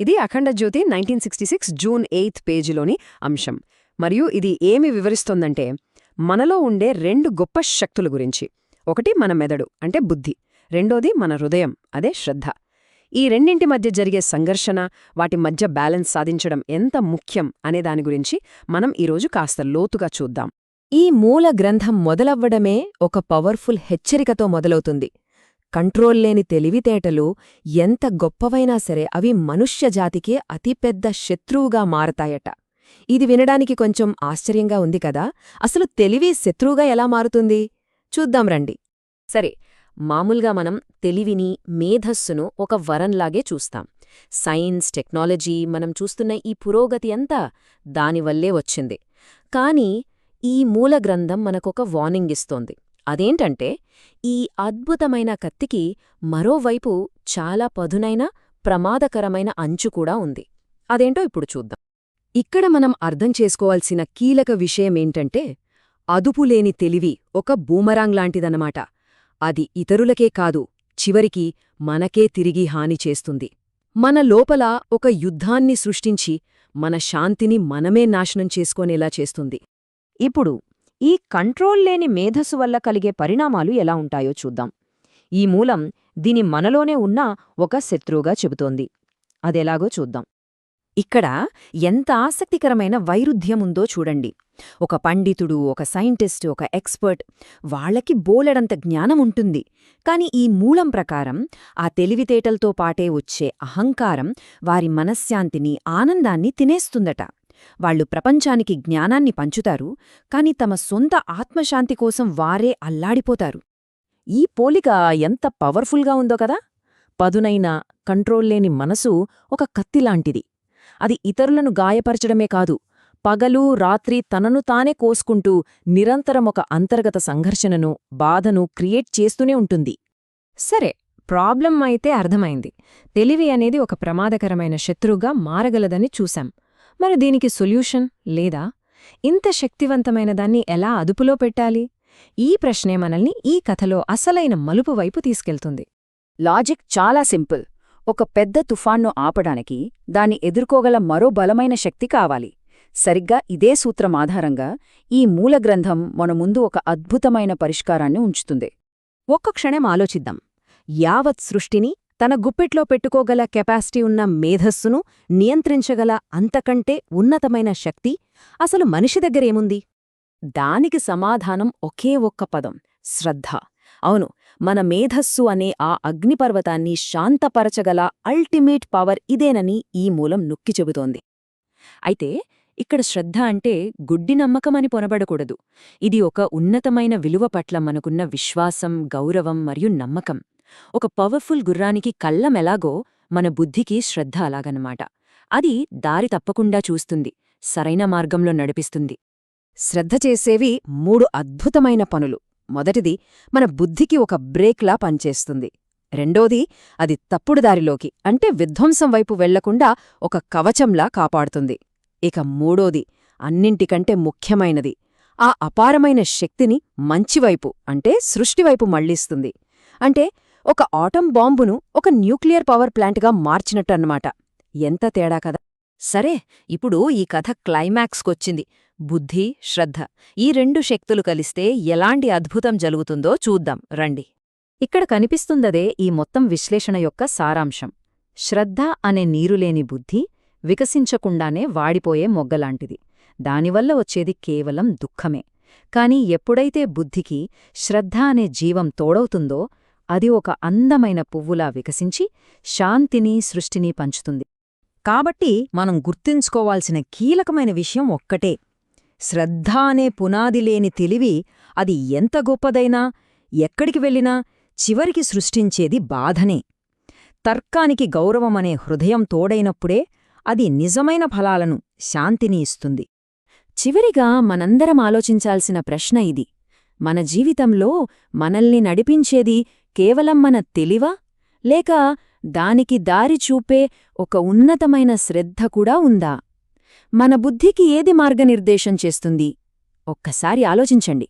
ఇది Akhand Jyoti nineteen sixty six June eighth పేజీలోని అంశం. మరియు ఇది ఏమి వివరిస్తోందంటే మనలో ఉండే రెండు గొప్ప శక్తుల గురించి. ఒకటి మన మెదడు అంటే బుద్ధి. రెండోది మన హృదయం అదే శ్రద్ధ. ఈ రెండింటి మధ్య జరిగే సంఘర్షణ వాటి మధ్య బ్యాలెన్స్ సాధించడం ఎంత ముఖ్యం అనే దాని గురించి మనం ఈరోజు కాస్త లోతుగా చూద్దాం. ఈ మూల గ్రంథం మొదలవ్వడమే ఒక పవర్ఫుల్ హెచ్చరికతో మొదలవుతుంది. కంట్రోల్ లేని తెలివితేటలు ఎంత గొప్పవైనా సరే అవి మనుష్యజాతికే అతిపెద్ద శత్రువుగా మారతాయట. ఇది వినడానికి కొంచెం ఆశ్చర్యంగా ఉంది కదా? అసలు తెలివి శత్రువుగా ఎలా మారుతుంది? చూద్దాం రండి. సరే మామూలుగా మనం తెలివిని మేధస్సును ఒక వరంలాగే చూస్తాం. సైన్స్ టెక్నాలజీ మనం చూస్తున్న ఈ పురోగతి అంతా దానివల్లే వచ్చింది. కాని ఈ మూల గ్రంథం మనకొక వార్నింగ్ ఇస్తోంది. అదేంటంటే ఈ అద్భుతమైన కత్తికి మరోవైపు చాలా పదునైన ప్రమాదకరమైన అంచు కూడా ఉంది. అదేంటో ఇప్పుడు చూద్దాం. ఇక్కడ మనం అర్థం చేసుకోవాల్సిన కీలక విషయమేంటంటే అదుపులేని తెలివి ఒక బూమరాంగ్ లాంటిదన్నమాట. అది ఇతరులకే కాదు చివరికి మనకే తిరిగి హాని చేస్తుంది. మన లోపల ఒక యుద్ధాన్ని సృష్టించి మన శాంతిని మనమే నాశనం చేసుకోనేలా చేస్తుంది. ఇప్పుడు ఈ కంట్రోల్ లేని మేధస్సు వల్ల కలిగే పరిణామాలు ఎలా ఉంటాయో చూద్దాం. ఈ మూలం దీని మనలోనే ఉన్న ఒక శత్రువుగా చెబుతోంది. అదెలాగో చూద్దాం. ఇక్కడ ఎంత ఆసక్తికరమైన వైరుధ్యముందో చూడండి. ఒక పండితుడు ఒక సైంటిస్ట్ ఒక ఎక్స్పర్ట్ వాళ్ళకి బోలెడంత జ్ఞానం ఉంటుంది. కాని ఈ మూలం ప్రకారం ఆ తెలివితేటలతో పాటే వచ్చే అహంకారం వారి మనశ్శాంతిని ఆనందాన్ని తినేస్తుందట. వాళ్ళు ప్రపంచానికి జ్ఞానాన్ని పంచుతారు కాని తమ సొంత ఆత్మశాంతి కోసం వారే అల్లాడిపోతారు. ఈ పోలిక ఎంత పవర్ఫుల్గా ఉందో కదా! పదునైన కంట్రోల్ లేని మనసు ఒక కత్తిలాంటిది. అది ఇతరులను గాయపరచడమే కాదు పగలు రాత్రి తనను తానే కోసుకుంటూ నిరంతరం ఒక అంతర్గత సంఘర్షణను బాధను క్రియేట్ చేస్తూనే ఉంటుంది. సరే ప్రాబ్లం అయితే అర్థమైంది. తెలివి అనేది ఒక ప్రమాదకరమైన శత్రువుగా మారగలదని చూశాం. మరి దీనికి సొల్యూషన్ లేదా? ఇంత శక్తివంతమైన దాన్ని ఎలా అదుపులో పెట్టాలి? ఈ ప్రశ్నే మనల్ని ఈ కథలో అసలైన మలుపు వైపు తీసుకెళ్తుంది. లాజిక్ చాలా సింపుల్. ఒక పెద్ద తుఫాన్ను ఆపడానికి దాన్ని ఎదుర్కోగల మరో బలమైన శక్తి కావాలి. సరిగ్గా ఇదే సూత్రం ఆధారంగా ఈ మూలగ్రంథం మన ముందు ఒక అద్భుతమైన పరిష్కారాన్ని ఉంచుతుంది. ఒక్క క్షణం ఆలోచిద్దాం. యావత్ సృష్టిని తన గుప్పెట్లో పెట్టుకోగల కెపాసిటీ ఉన్న మేధస్సును నియంత్రించగల అంతకంటే ఉన్నతమైన శక్తి అసలు మనిషి దగ్గరేముంది దానికి సమాధానం ఒకే ఒక్క పదం శ్రద్ధ. అవును మన మేధస్సు అనే ఆ అగ్నిపర్వతాన్ని శాంతపరచగల అల్టిమేట్ పవర్ ఇదేనని ఈ మూలం నొక్కి చెబుతోంది. అయితే ఇక్కడ శ్రద్ధ అంటే గుడ్డి నమ్మకమని పొనబడకూడదు. ఇది ఒక ఉన్నతమైన విలువ పట్ల మనకున్న విశ్వాసం గౌరవం మరియు నమ్మకం. ఒక పవర్ఫుల్ గుర్రానికి కళ్ళమెలాగో మన బుద్ధికి శ్రద్ధ అలాగనమాట. అది దారి తప్పకుండా చూస్తుంది సరైన మార్గంలో నడిపిస్తుంది. శ్రద్ధ చేసేవి మూడు అద్భుతమైన పనులు. మొదటిది మన బుద్ధికి ఒక బ్రేక్లా పనిచేస్తుంది. రెండోది అది తప్పుడు దారిలోకి అంటే విధ్వంసం వైపు వెళ్ళకుండా ఒక కవచంలా కాపాడుతుంది. ఇక మూడోది అన్నింటికంటే ముఖ్యమైనది ఆ అపారమైన శక్తిని మంచివైపు అంటే సృష్టివైపు మళ్ళిస్తుంది అంటే ఒక ఆటం బాంబును ఒక న్యూక్లియర్ పవర్ ప్లాంట్గా మార్చినట్టన్నమాట. ఎంత తేడా కదా! సరే ఇప్పుడు ఈ కథ క్లైమాక్స్కొచ్చింది. బుద్ధి శ్రద్ధ ఈ రెండు శక్తులు కలిస్తే ఎలాంటి అద్భుతం జరుగుతుందో చూద్దాం. రండి. ఇక్కడ కనిపిస్తుందదే ఈ మొత్తం విశ్లేషణ యొక్క సారాంశం. శ్రద్ధ అనే నీరులేని బుద్ధి వికసించకుండానే వాడిపోయే మొగ్గలాంటిది. దానివల్ల వచ్చేది కేవలం దుఃఖమే. కాని ఎప్పుడైతే బుద్ధికి శ్రద్ధ అనే జీవం తోడవుతుందో అది ఒక అందమైన పువ్వులా వికసించి శాంతిని సృష్టిని పంచుతుంది. కాబట్టి మనం గుర్తుంచుకోవాల్సిన కీలకమైన విషయం ఒక్కటే. శ్రద్ధ అనే పునాది లేని తెలివి అది ఎంత గొప్పదైనా ఎక్కడికి వెళ్ళినా చివరికి సృష్టించేది బాధనే. తర్కానికి గౌరవమనే హృదయం తోడైనప్పుడే అది నిజమైన ఫలాలను శాంతిని ఇస్తుంది. చివరిగా మనందరం ఆలోచించాల్సిన ప్రశ్న ఇది. మన జీవితంలో మనల్ని నడిపించేది కేవలం మన తెలివా? లేక దానికి దారి చూపే ఒక ఉన్నతమైన శ్రద్ధ కూడా ఉందా? మన బుద్ధికి ఏది మార్గనిర్దేశం చేస్తుంది? ఒక్కసారి ఆలోచించండి.